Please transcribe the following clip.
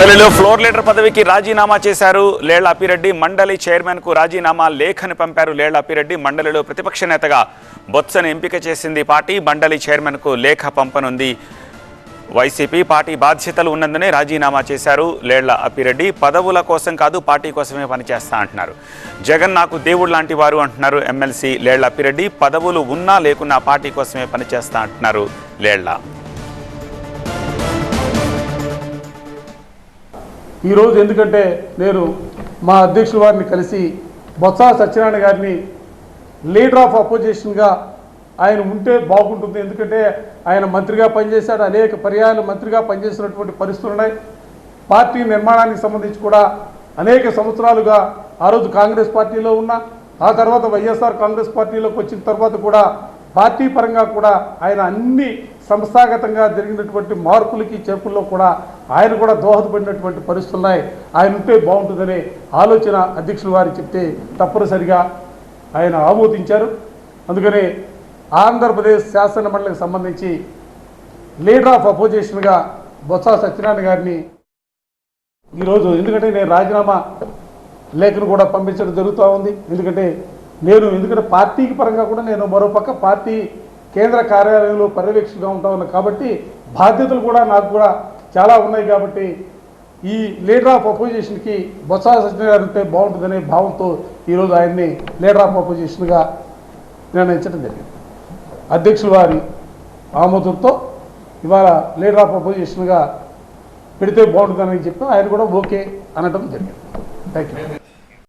మండలిలో floor leader పదవికి రాజీనామా చేశారు. లేళ్ళ అపిరెడ్డి మండలి చైర్మన్కు రాజీనామా లేఖను పంపారు. లేళ్ళ అపిరెడ్డి మండలిలో ప్రతిపక్ష నేతగా బొత్సను ఎంపిక చేసింది పార్టీ. మండలి చైర్మన్కు లేఖ పంపనుంది. వైసీపీ పార్టీ బాధ్యతలు ఉన్నందునే రాజీనామా చేశారు. లేళ్ళ అప్పిరెడ్డి పదవుల కోసం కాదు పార్టీ కోసమే పనిచేస్తా అంటున్నారు. జగన్ నాకు దేవుడు లాంటి వారు అంటున్నారు ఎమ్మెల్సీ లేళ్ళ అప్పిరెడ్డి. పదవులు ఉన్నా లేకున్నా పార్టీ కోసమే పనిచేస్తా అంటున్నారు లేళ్ళ ఈరోజు ఎందుకంటే నేను మా అధ్యక్షుల వారిని కలిసి బొత్స సత్యనారాయణ గారిని లీడర్ ఆఫ్ అపోజిషన్గా ఆయన ఉంటే బాగుంటుంది. ఎందుకంటే ఆయన మంత్రిగా పనిచేశాడు. అనేక పర్యాయాలు మంత్రిగా పనిచేసినటువంటి పరిస్థితులు ఉన్నాయి. పార్టీ నిర్మాణానికి సంబంధించి కూడా అనేక సంవత్సరాలుగా ఆ రోజు కాంగ్రెస్ పార్టీలో ఉన్న ఆ తర్వాత వైఎస్ఆర్ కాంగ్రెస్ పార్టీలోకి వచ్చిన తర్వాత కూడా పార్టీ పరంగా కూడా ఆయన అన్ని సంస్థాగతంగా జరిగినటువంటి మార్పులకి చేపల్లో కూడా ఆయన కూడా దోహదపడినటువంటి పరిస్థితులు ఉన్నాయి. ఆయన ఉంటే బాగుంటుందనే ఆలోచన అధ్యక్షులు వారు చెప్తే తప్పనిసరిగా ఆయన ఆమోదించారు. అందుకనే ఆంధ్రప్రదేశ్ శాసన మండలికి సంబంధించి లీడర్ ఆఫ్ అపోజిషన్గా బొత్స సత్యనారాయణ గారిని ఈరోజు ఎందుకంటే నేను రాజీనామా లేఖను కూడా పంపించడం జరుగుతూ ఉంది. ఎందుకంటే నేను ఎందుకంటే పార్టీకి పరంగా కూడా నేను మరోపక్క పార్టీ కేంద్ర కార్యాలయంలో పర్యవేక్షకుగా ఉంటా ఉన్నాను కాబట్టి బాధ్యతలు కూడా నాకు కూడా చాలా ఉన్నాయి కాబట్టి ఈ లీడర్ ఆఫ్ అపోజిషన్కి బొత్స సత్యనారాయణ ఉంటే బాగుంటుందనే భావంతో ఈరోజు ఆయన్ని లీడర్ ఆఫ్ అపోజిషన్గా నిర్ణయించడం జరిగింది. అధ్యక్షుల వారి ఆమోదంతో ఇవాళ లీడర్ ఆఫ్ అపోజిషన్గా పెడితే బాగుంటుందని చెప్పి ఆయన కూడా ఓకే అనటం జరిగింది. Thank you